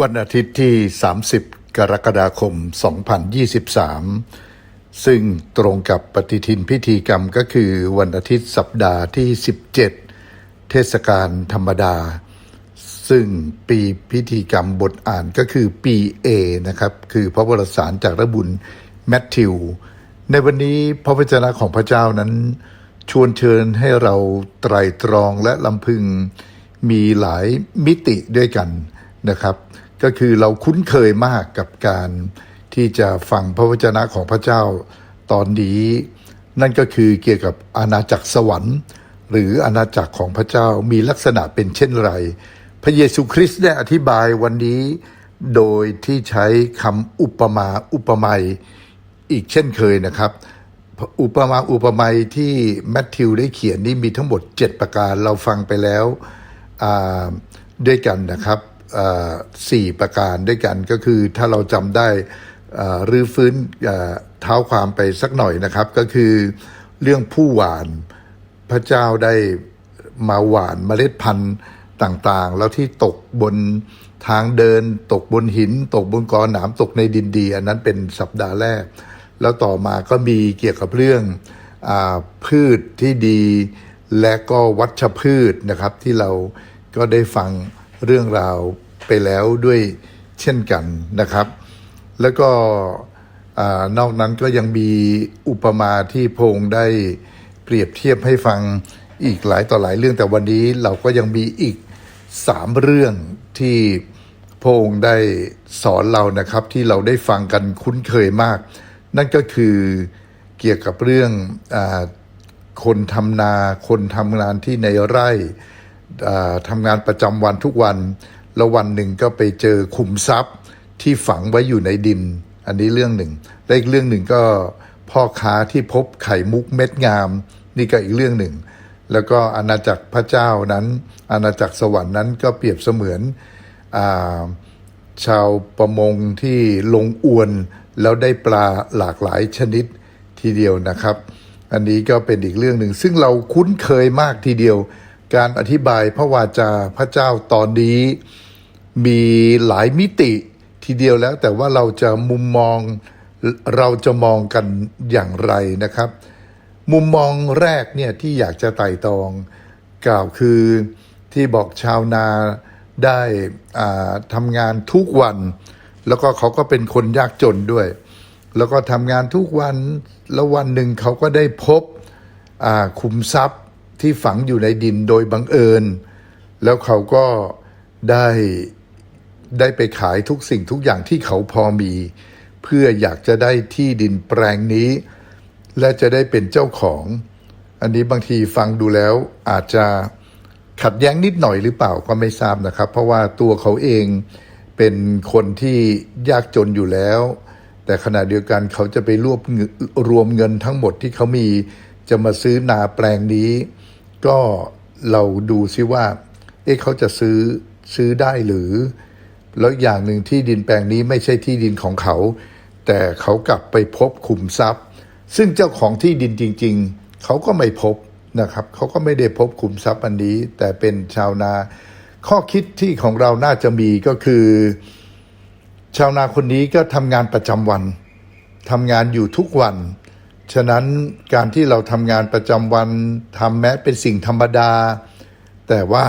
วันอาทิตย์ที่ 30 กรกฎาคม 2023 ซึ่งตรงกับปฏิทินพิธีกรรมก็คือวันอาทิตย์สัปดาห์ที่ 17 เทศกาลธรรมดา ซึ่งปีพิธีกรรมบทอ่านก็คือปีเอนะครับ คือพระวรสารจากระบุญแมทธิว ในวันนี้พระวจนะของพระเจ้านั้น ชวนเชิญให้เราไตรตรองและลำพึงมีหลายมิติด้วยกันนะครับ ก็คือเราคุ้นเคยมากกับการที่จะฟังพระวจนะของพระเจ้าตอนนี้ นั่นก็คือเกี่ยวกับอาณาจักรสวรรค์ หรืออาณาจักรของพระเจ้ามีลักษณะเป็นเช่นไร พระเยซูคริสต์ได้อธิบายวันนี้โดยที่ใช้คำอุปมาอุปไมยอีกเช่นเคยนะครับ อุปมาอุปไมยที่แมทธิวได้เขียนนี่มีทั้งหมด 7 ประการเราฟังไปแล้วด้วยกันนะครับ สี่ประการด้วยกันก็คือถ้าเราจำได้รื้อฟื้นเท้าความไปสักหน่อยนะครับ ก็คือเรื่องผู้หวานพระเจ้าได้มาหวานเมล็ดพันธุ์ต่างๆ แล้วที่ตกบนทางเดิน ตกบนหิน ตกบนกอหนามตกในดินดี อันนั้นเป็นสัปดาห์แรก แล้วต่อมาก็มีเกี่ยวกับเรื่องอพืชที่ดีและก็วัชพืชนะครับที่เราก็ได้ฟัง เรื่องราวไปแล้วด้วยเช่นกันนะครับ แล้วก็นอกนั้นก็ยังมีอุปมาที่พงได้เปรียบเทียบให้ฟังอีกหลายต่อหลายเรื่องแต่วันนี้เราก็ยังมีอีกสามเรื่องที่พระองค์ได้สอนเรานะครับที่เราได้ฟังกันคุ้นเคยมาก นั่นก็คือเกี่ยวกับเรื่องอคนทำนา คนทำงานที่ในไร่ ทำงานประจำวันทุกวัน แล้ววันหนึ่งก็ไปเจอขุมทรัพย์ที่ฝังไว้อยู่ในดิน อันนี้เรื่องหนึ่งและอีกเรื่องหนึ่งก็พ่อค้าที่พบไข่มุกเม็ดงาม นี่ก็อีกเรื่องหนึ่ง แล้วก็อาณาจักรพระเจ้านั้น อาณาจักรสวรรค์นั้นก็เปรียบเสมือนอาชาวประมงที่ลงอวน แล้วได้ปลาหลากหลายชนิดทีเดียวนะครับ อันนี้ก็เป็นอีกเรื่องหนึ่ง ซึ่งเราคุ้นเคยมากทีเดียว การอธิบายพระวาจาพระเจ้าตอนนี้ มีหลายมิติทีเดียวแล้ว แต่ว่าเราจะมุมมองเราจะมองกันอย่างไรนะครับ มุมมองแรกเนี่ยที่อยากจะไต่ตอง กล่าวคือที่บอกชาวนาได้อ่าทำงานทุกวัน แล้วก็เขาก็เป็นคนยากจนด้วย แล้วก็ทำงานทุกวันแล้ววันหนึ่งเขาก็ได้พบอ่าขุมทรัพย์ ที่ฝังอยู่ในดินโดยบังเอิญ แล้วเขาก็ได้ได้ไปขายทุกสิ่งทุกอย่างที่เขาพอมี เพื่ออยากจะได้ที่ดินแปลงนี้ และจะได้เป็นเจ้าของ อันนี้บางทีฟังดูแล้วอาจจะขัดแย้งนิดหน่อยหรือเปล่าก็ไม่ทราบนะครับ เพราะว่าตัวเขาเองเป็นคนที่ยากจนอยู่แล้ว แต่ขณะเดียวกันเขาจะไปรวบรวมเงินทั้งหมดที่เขามีจะมาซื้อนาแปลงนี้ ก็เราดูซิว่า เอ๊ะเขาจะซื้อซื้อได้หรือ แล้วอย่างหนึ่งที่ดินแปลงนี้ไม่ใช่ที่ดินของเขา แต่เขากลับไปพบขุมทรัพย์ ซึ่งเจ้าของที่ดินจริง ๆ เขาก็ไม่พบนะครับเขาก็ไม่ได้พบขุมทรัพย์อันนี้ แต่เป็นชาวนา ข้อคิดที่ของเราน่าจะมีก็คือ ชาวนาคนนี้ก็ทำงานประจำวันทำงานอยู่ทุกวัน ฉะนั้นการที่เราทำงานประจำวันทำแม้เป็นสิ่งธรรมดา แต่ว่า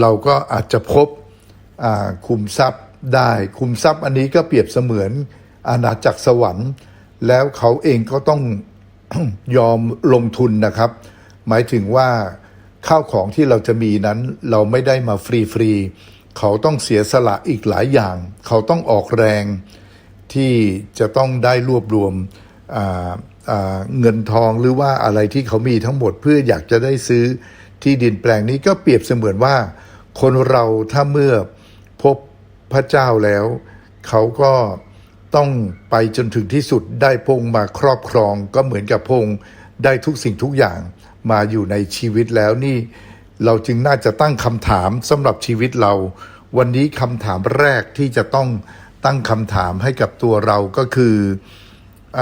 เราก็อาจจะพบคุมทรัพย์ได้ คุมทรัพย์อันนี้ก็เปรียบเสมือนอาณาจักรสวรรค์ แล้วเขาเองก็ต้องยอมลงทุนนะครับ หมายถึงว่าข้าวของที่เราจะมีนั้นเราไม่ได้มาฟรีๆเขาต้องเสียสละอีกหลายอย่าง เขาต้องออกแรงที่จะต้องได้รวบรวมอ่า เงินทองหรือว่าอะไรที่เขามีทั้งหมดเพื่ออยากจะได้ซื้อที่ดินแปลงนี้ก็เปรียบเสมือนว่า คนเราถ้าเมื่อพบพระเจ้าแล้ว เขาก็ต้องไปจนถึงที่สุดได้พงมาครอบครอง ก็เหมือนกับพงได้ทุกสิ่งทุกอย่างมาอยู่ในชีวิตแล้วนี่ เราจึงน่าจะตั้งคำถามสำหรับชีวิตเรา วันนี้คำถามแรกที่จะต้องตั้งคำถามให้กับตัวเราก็คืออ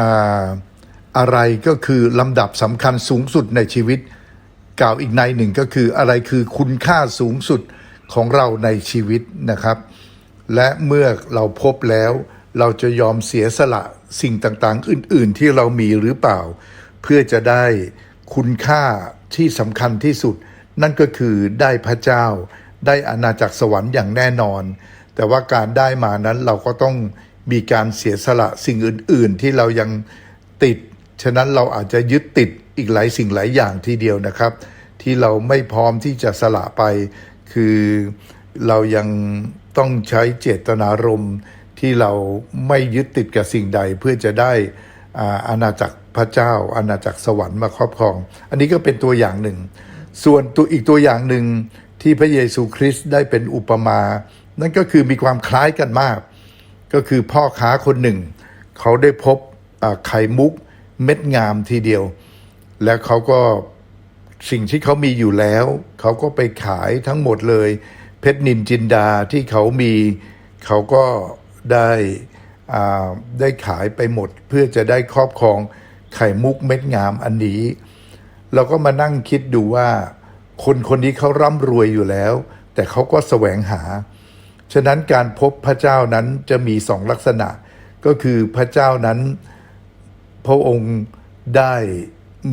อะไรก็คือลำดับสำคัญสูงสุดในชีวิต กล่าวอีกในหนึ่งก็คืออะไรคือคุณค่าสูงสุดของเราในชีวิตนะครับ และเมื่อเราพบแล้ว เราจะยอมเสียสละสิ่งต่างๆ อื่น ๆ ที่เรามีหรือเปล่า เพื่อจะได้คุณค่าที่สำคัญที่สุด นั่นก็คือได้พระเจ้า ได้อาณาจักรสวรรค์อย่างแน่นอน แต่ว่าการได้มานั้นเราก็ต้องมีการเสียสละสิ่งอื่น ๆ ที่เรายังติด ฉะนั้นเราอาจจะยึดติดอีกหลายสิ่งหลายอย่างทีเดียวนะครับ ที่เราไม่พร้อมที่จะสละไป คือเรายังต้องใช้เจตนารมณ์ที่เราไม่ยึดติดกับสิ่งใดเพื่อจะได้อาอาณาจักรพระเจ้า อาณาจักรสวรรค์มาครอบครอง อันนี้ก็เป็นตัวอย่างหนึ่ง ส่วนตัวอีกตัวอย่างหนึ่งที่พระเยซูคริสต์ได้เป็นอุปมา นั่นก็คือมีความคล้ายกันมาก ก็คือพ่อค้าคนหนึ่ง เขาได้พบไข่มุก เม็ดงามทีเดียว แล้วเขาก็สิ่งที่เขามีอยู่แล้ว เขาก็ไปขายทั้งหมดเลย เพชรนินจินดาที่เขามีเขาก็ได้อ่าได้ขายไปหมด เพื่อจะได้ครอบครองไข่มุกเม็ดงามอันนี้ เราก็มานั่งคิดดูว่า คนคนนี้เขาร่ำรวยอยู่แล้ว แต่เขาก็แสวงหา ฉะนั้นการพบพระเจ้านั้นจะมีสองลักษณะ ก็คือพระเจ้านั้น พระองค์ได้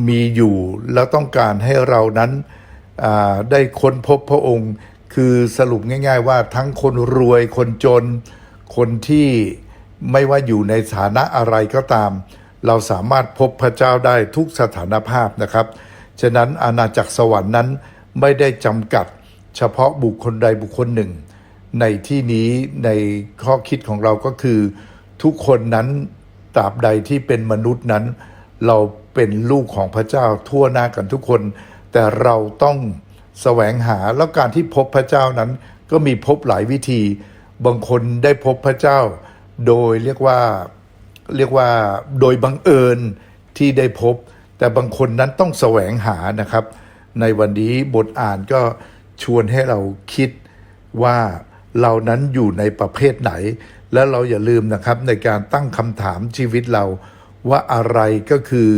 มีอยู่แล้วต้องการให้เรานั้นได้ค้นพบพระองค์ คือสรุปง่าย ๆ ว่าทั้งคนรวยคนจน คนที่ไม่ว่าอยู่ในฐานะอะไรก็ตาม เราสามารถพบพระเจ้าได้ทุกสถานภาพนะครับ ฉะนั้นอาณาจักรสวรรค์นั้นไม่ได้จำกัดเฉพาะบุคคลใดบุคคลหนึ่ง ในที่นี้ในข้อคิดของเราก็คือ ทุกคนนั้น ตราบใดที่เป็นมนุษย์นั้น เราเป็นลูกของพระเจ้าทั่วหน้ากันทุกคน แต่เราต้องแสวงหาแล้วการที่พบพระเจ้านั้น ก็มีพบหลายวิธี บางคนได้พบพระเจ้า โดยเรียกว่าเรียกว่าโดยบังเอิญที่ได้พบ แต่บางคนนั้นต้องแสวงหานะครับ ในวันนี้บทอ่านก็ชวนให้เราคิดว่าเรานั้นอยู่ในประเภทไหน และเราอย่าลืมนะครับในการตั้งคำถามชีวิตเราว่าอะไรก็คือ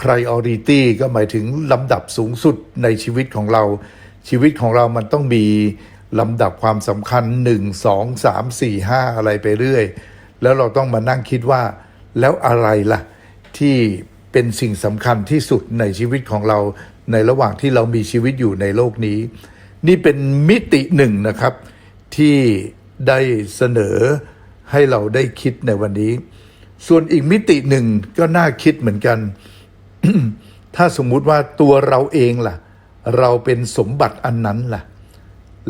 priority ก็หมายถึงลำดับสูงสุดในชีวิตของเรา ชีวิตของเรามันต้องมีลำดับความสำคัญ 1 2 3 4 5 อะไรไปเรื่อย แล้วเราต้องมานั่งคิดว่า แล้วอะไรล่ะ ที่เป็นสิ่งสำคัญที่สุดในชีวิตของเราในระหว่างที่เรามีชีวิตอยู่ในโลกนี้ นี่เป็นมิติหนึ่งนะครับ ที่ได้เสนอ ให้เราได้คิดในวันนี้ ส่วนอีกมิติหนึ่งก็น่าคิดเหมือนกัน ถ้าสมมุติว่าตัวเราเองล่ะ เราเป็นสมบัติอันนั้นล่ะ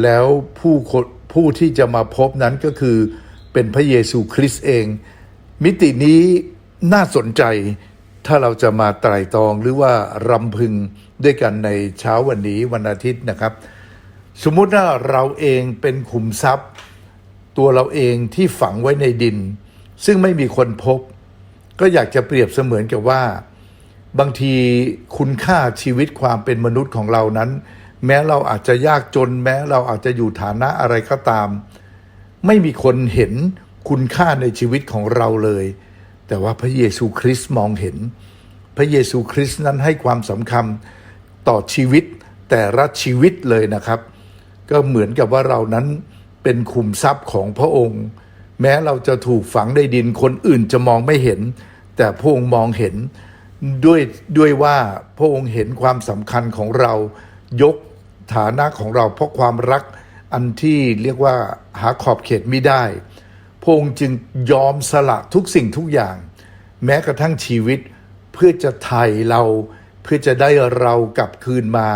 แล้วผู้คผู้ที่จะมาพบนั้นก็คือเป็นพระเยซูคริสต์เอง มิตินี้น่าสนใจถ้าเราจะมาไตร่ตรองหรือว่ารำพึงด้วยกันในเช้าวันนี้วันอาทิตย์นะครับ สมมุติว่าเราเองเป็นขุมทรัพย์ ตัวเราเองที่ฝังไว้ในดิน ซึ่งไม่มีคนพบ ก็อยากจะเปรียบเสมือนกับว่า บางทีคุณค่าชีวิตความเป็นมนุษย์ของเรานั้น แม้เราอาจจะยากจน แม้เราอาจจะอยู่ฐานะอะไรก็ตาม ไม่มีคนเห็นคุณค่าในชีวิตของเราเลย แต่ว่าพระเยซูคริสต์มองเห็น พระเยซูคริสต์นั้นให้ความสำคัญต่อชีวิตแต่ละชีวิตเลยนะครับ ก็เหมือนกับว่าเรานั้น เป็นขุมทรัพย์ของพระองค์ แม้เราจะถูกฝังในดินคนอื่นจะมองไม่เห็น แต่พระองค์มองเห็นด้วยด้วยว่าพระองค์เห็นความสำคัญของเรายกฐานะของเราเพราะความรักอันที่เรียกว่าหาขอบเขตไม่ได้ พระองค์จึงยอมสละทุกสิ่งทุกอย่าง แม้กระทั่งชีวิตเพื่อจะไถ่เรา เพื่อจะได้เรากลับคืนมา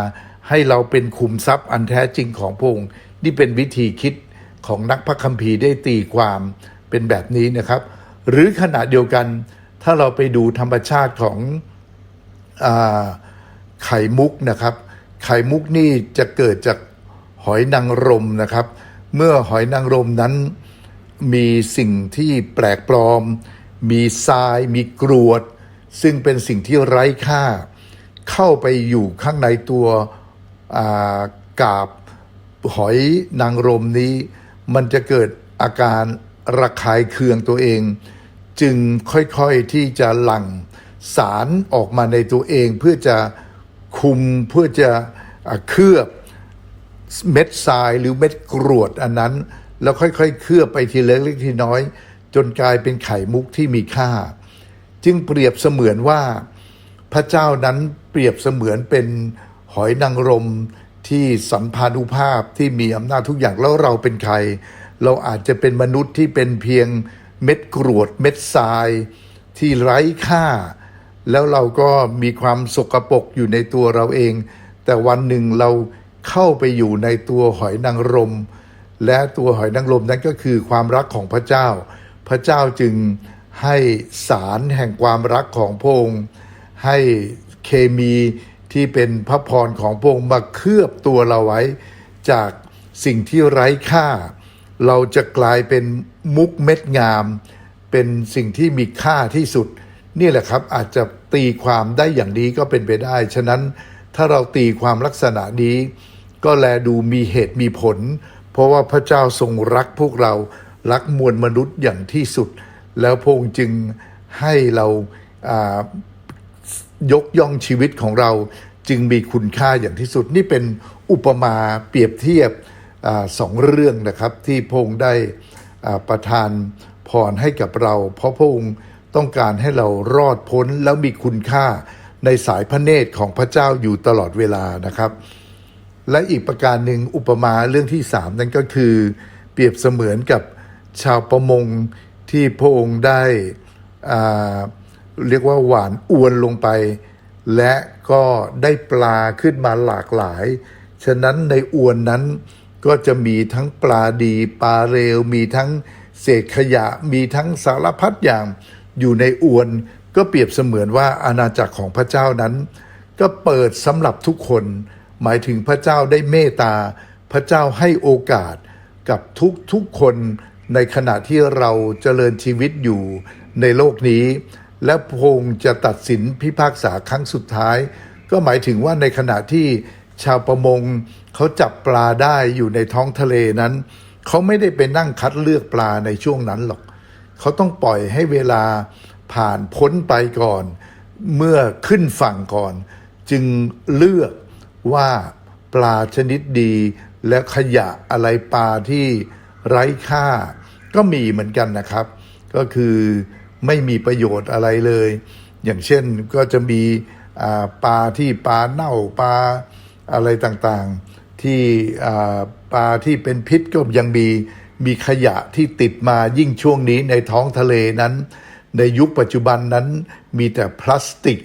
ให้เราเป็นขุมทรัพย์อันแท้จริงของพระองค์ นี่เป็นวิธีคิด ของนักพระคัมภีร์ได้ตีความเป็นแบบนี้นะครับ หรือขณะเดียวกันถ้าเราไปดูธรรมชาติของอไข่มุกนะครับ ไข่มุกนี่จะเกิดจากหอยนางรมนะครับ เมื่อหอยนางรมนั้นมีสิ่งที่แปลกปลอม มีทราย มีกรวด ซึ่งเป็นสิ่งที่ไร้ค่า เข้าไปอยู่ข้างในตัวากาบหอยนางรมนี้ มันจะเกิดอาการระคายเคืองตัวเอง จึงค่อยๆที่จะหลั่งสารออกมาในตัวเองเพื่อจะคุมเพื่อจะเคลือบเม็ดทรายหรือเม็ดกรวดอันนั้น แล้วค่อยๆ เคลือบไปทีเล็กๆทีน้อย จนกลายเป็นไข่มุกที่มีค่า จึงเปรียบเสมือนว่า พระเจ้านั้นเปรียบเสมือนเป็นหอยนางรม ที่สัมพันุภาพที่มีอำนาจทุกอย่างแล้วเราเป็นใคร เราอาจจะเป็นมนุษย์ที่เป็นเพียงเม็ดกรวดเม็ดทราย ที่ไร้ค่า แล้วเราก็มีความสกปรกอยู่ในตัวเราเอง แต่วันหนึ่งเราเข้าไปอยู่ในตัวหอยนางรม และตัวหอยนางรมนั้นก็คือความรักของพระเจ้า พระเจ้าจึงให้สารแห่งความรักของพระองค์ให้เคมี ที่เป็นพระพรของพระองค์มาเคลือบตัวเราไว้ จากสิ่งที่ไร้ค่า เราจะกลายเป็นมุกเม็ดงาม เป็นสิ่งที่มีค่าที่สุด นี่แหละครับอาจจะตีความได้อย่างนี้ก็เป็นไปได้ ฉะนั้นถ้าเราตีความลักษณะนี้ ก็แลดูมีเหตุมีผล เพราะว่าพระเจ้าทรงรักพวกเรารักมวลมนุษย์อย่างที่สุด แล้วพระองค์จึงให้เรา ยกย่องชีวิตของเราจึงมีคุณค่าอย่างที่สุด นี่เป็นอุปมาเปรียบเทียบอสองเรื่องนะครับ ที่พระองค์ได้ประทานพรให้กับเรา เพราะพระองค์ต้องการให้เรารอดพ้นแล้วมีคุณค่าในสายพระเนตรของพระเจ้าอยู่ตลอดเวลานะครับ และอีกประการหนึ่งอุปมาเรื่องที่สามนั่นก็คือ เปรียบเสมือนกับชาวประมงที่พระองค์ได้อ่า เรียกว่าหวานอวนลงไป และก็ได้ปลาขึ้นมาหลากหลาย ฉะนั้นในอวนนั้นก็จะมีทั้งปลาดีปลาเร็วมีทั้งเศษขยะ มีทั้งสารพัดอย่างอยู่ในอวน ก็เปรียบเสมือนว่าอาณาจักรของพระเจ้านั้น ก็เปิดสำหรับทุกคน หมายถึงพระเจ้าได้เมตตา พระเจ้าให้โอกาสกับทุกทุกคนในขณะที่เราเจริญชีวิตอยู่ในโลกนี้ และพงค์จะตัดสินพิพากษาครั้งสุดท้าย ก็หมายถึงว่าในขณะที่ชาวประมงเขาจับปลาได้อยู่ในท้องทะเลนั้น เขาไม่ได้ไปนั่งคัดเลือกปลาในช่วงนั้นหรอก เขาต้องปล่อยให้เวลาผ่านพ้นไปก่อน เมื่อขึ้นฝั่งก่อน จึงเลือกว่าปลาชนิดดี และขยะอะไรปลาที่ไร้ค่า ก็มีเหมือนกันนะครับ ก็คือ ไม่มีประโยชน์อะไรเลย อย่างเช่นก็จะมีปลาที่ปลาเน่าปลาอะไรต่างๆ ที่ปลาที่เป็นพิษก็ยังมีมีขยะที่ติดมายิ่งช่วงนี้ในท้องทะเลนั้น ในยุคปัจจุบันนั้นมีแต่พลาสติก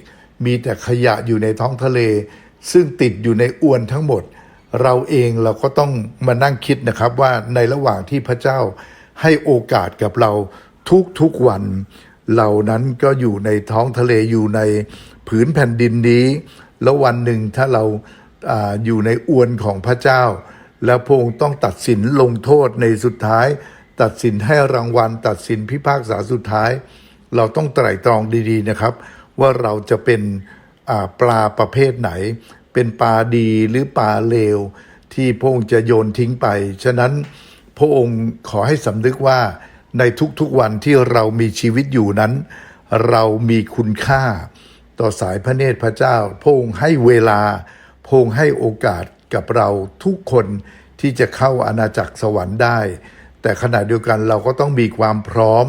มีแต่ขยะอยู่ในท้องทะเล ซึ่งติดอยู่ในอวนทั้งหมด เราเองเราก็ต้องมานั่งคิดนะครับว่าในระหว่างที่พระเจ้าให้โอกาสกับเราทุกๆวัน เหล่านั้นก็อยู่ในท้องทะเลอยู่ในผืนแผ่นดินนี้ แล้ววันหนึ่งถ้าเราอาอยู่ในอวนของพระเจ้า แล้วพระองค์ต้องตัดสินลงโทษในสุดท้าย ตัดสินให้รางวัล ตัดสินพิพากษาสุดท้าย เราต้องไตร่ตรองดีๆนะครับ ว่าเราจะเป็นปลาประเภทไหน เป็นปลาดีหรือปลาเลว ที่พระองค์จะโยนทิ้งไป ฉะนั้นพระองค์ขอให้สำนึกว่า ในทุกๆวันที่เรามีชีวิตอยู่นั้น เรามีคุณค่า ต่อสายพระเนตรพระเจ้าพงให้เวลาพงให้โอกาสกับเราทุกคนที่จะเข้าอาณาจักรสวรรค์ได้ แต่ขณะเดียวกันเราก็ต้องมีความพร้อม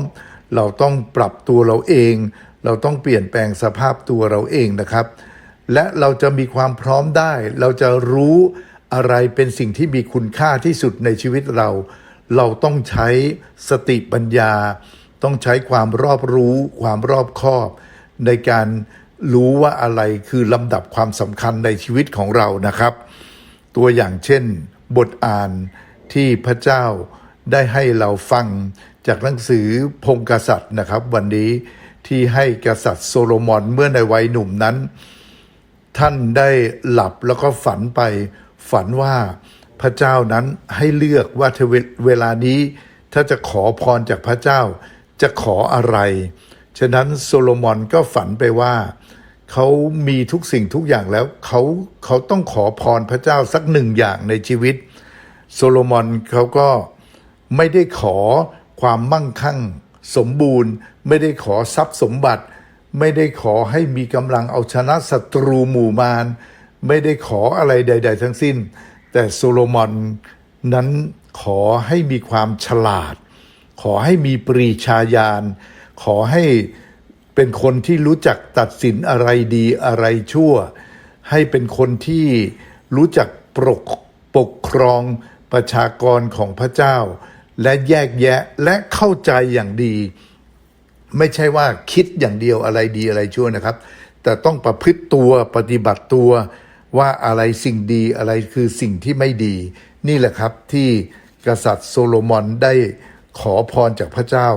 เราต้องปรับตัวเราเอง เราต้องเปลี่ยนแปลงสภาพตัวเราเองนะครับ และเราจะมีความพร้อมได้ เราจะรู้อะไรเป็นสิ่งที่มีคุณค่าที่สุดในชีวิตเรา เราต้องใช้สติปัญญา ต้องใช้ความรอบรู้ ความรอบคอบ ในการรู้ว่าอะไรคือลำดับความสำคัญในชีวิตของเรานะครับ ตัวอย่างเช่น บทอ่านที่พระเจ้าได้ให้เราฟังจากหนังสือพงกษัตริย์นะครับ วันนี้ที่ให้กษัตริย์โซโลมอนเมื่อในวัยหนุ่มนั้น ท่านได้หลับแล้วก็ฝันไปฝันว่า พระเจ้านั้นให้เลือกว่าถ้าเวเวลานี้ ถ้าจะขอพรจากพระเจ้า จะขออะไร ฉะนั้นโซโลมอนก็ฝันไปว่าเขามีทุกสิ่งทุกอย่างแล้วเขาเขาต้องขอพรพระเจ้าสักหนึ่งอย่างในชีวิต โซโลมอนเขาก็ไม่ได้ขอความมั่งคั่งสมบูรณ์ ไม่ได้ขอทรัพย์สมบัติ ไม่ได้ขอให้มีกำลังเอาชนะศัตรูหมู่มารไม่ได้ขออะไรใด ๆ ทั้งสิ้น แต่โซโลมอนนั้นขอให้มีความฉลาด ขอให้มีปรีชาญาณ ขอให้เป็นคนที่รู้จักตัดสินอะไรดีอะไรชั่ว ให้เป็นคนที่รู้จักปกปกครองประชากรของพระเจ้า และแยกแยะและเข้าใจอย่างดี ไม่ใช่ว่าคิดอย่างเดียวอะไรดีอะไรชั่วนะครับ แต่ต้องประพฤติตัวปฏิบัติตัว ว่าอะไรสิ่งดีอะไรคือสิ่งที่ไม่ดี นี่แหละครับที่กษัตริย์โซโลมอนได้ขอพรจากพระเจ้า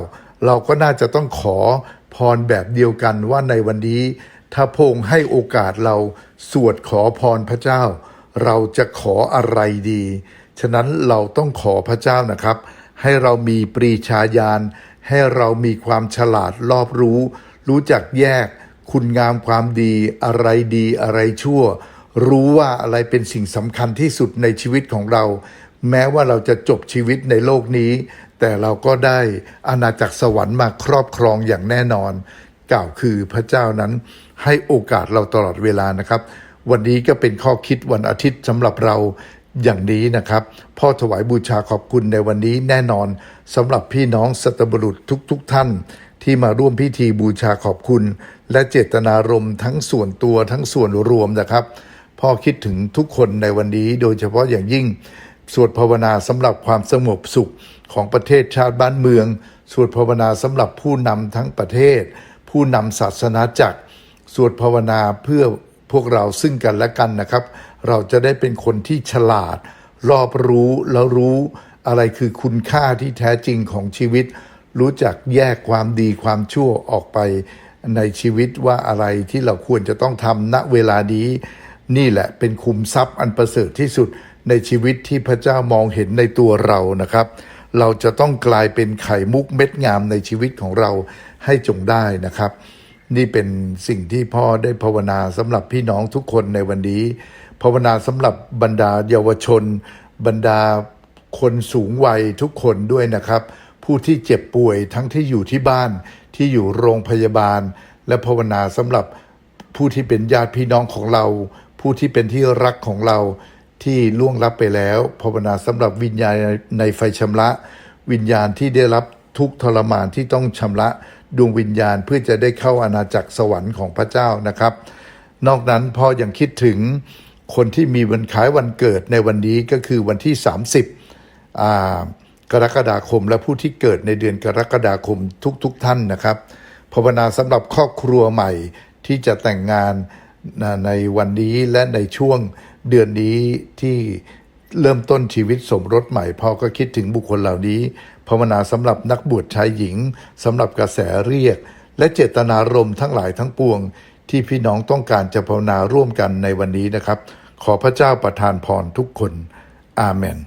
เราก็น่าจะต้องขอพรแบบเดียวกันว่าในวันนี้ ถ้าพงให้โอกาสเราสวดขอพรพระเจ้า เราจะขออะไรดี ฉะนั้นเราต้องขอพระเจ้านะครับ ให้เรามีปรีชาญาณให้เรามีความฉลาดรอบรู้ รู้จักแยก คุณงามความดีอะไรดีอะไรชั่ว รู้ว่าอะไรเป็นสิ่งสำคัญที่สุดในชีวิตของเรา แม้ว่าเราจะจบชีวิตในโลกนี้ แต่เราก็ได้อาณาจักรสวรรค์มาครอบครองอย่างแน่นอน กล่าวคือพระเจ้านั้นให้โอกาสเราตลอดเวลานะครับ วันนี้ก็เป็นข้อคิดวันอาทิตย์สำหรับเราอย่างนี้นะครับ พ่อถวายบูชาขอบคุณในวันนี้แน่นอนสำหรับพี่น้องสัตบุรุษทุกๆทท่าน ที่มาร่วมพิธีบูชาขอบคุณ และเจตนารมณ์ทั้งส่วนตัวทั้งส่วนรวมนะครับ พ่อคิดถึงทุกคนในวันนี้ โดยเฉพาะอย่างยิ่ง สวดภาวนาสำหรับความสงบสุขของประเทศชาติบ้านเมือง สวดภาวนาสำหรับผู้นำทั้งประเทศ ผู้นำศาสนาจักร สวดภาวนาเพื่อพวกเราซึ่งกันและกันนะครับ เราจะได้เป็นคนที่ฉลาด รอบรู้แล้วรู้อะไรคือคุณค่าที่แท้จริงของชีวิต รู้จักแยกความดีความชั่วออกไปในชีวิตว่าอะไรที่เราควรจะต้องทำณเวลานี้ นี่แหละเป็นคุมทรัพย์อันประเสริฐที่สุดในชีวิตที่พระเจ้ามองเห็นในตัวเรานะครับ เราจะต้องกลายเป็นไข่มุกเม็ดงามในชีวิตของเราให้จงได้นะครับ นี่เป็นสิ่งที่พ่อได้ภาวนาสำหรับพี่น้องทุกคนในวันนี้ ภาวนาสำหรับบรรดาเยาวชน บรรดาคนสูงวัยทุกคนด้วยนะครับ ผู้ที่เจ็บป่วยทั้งที่อยู่ที่บ้านที่อยู่โรงพยาบาล และภาวนาสำหรับผู้ที่เป็นญาติพี่น้องของเรา ผู้ที่เป็นที่รักของเราที่ล่วงลับไปแล้วภาวนาสำหรับวิญญาณในไฟชำระ วิญญาณที่ได้รับทุกทรมานที่ต้องชำระดวงวิญญาณเพื่อจะได้เข้าอาณาจักรสวรรค์ของพระเจ้านะครับ นอกนั้นพ่อยังคิดถึงคนที่มีวันขายวันเกิดในวันนี้ก็คือวันที่ 30อ่ากรกฎาคมและผู้ที่เกิดในเดือนกรกฎาคมทุกๆทท่านนะครับภาวนาสำหรับครอบครัวใหม่ที่จะแต่งงาน ในวันนี้และในช่วงเดือนนี้ที่เริ่มต้นชีวิตสมรสใหม่พ่อก็คิดถึงบุคคลเหล่านี้ภาวนาสำหรับนักบวชชายหญิงสำหรับกระแสเรียก และเจตนารมณ์ทั้งหลายทั้งปวง ที่พี่น้องต้องการจะภาวนาร่วมกันในวันนี้นะครับ ขอพระเจ้าประทานพรทุกคน อาเมน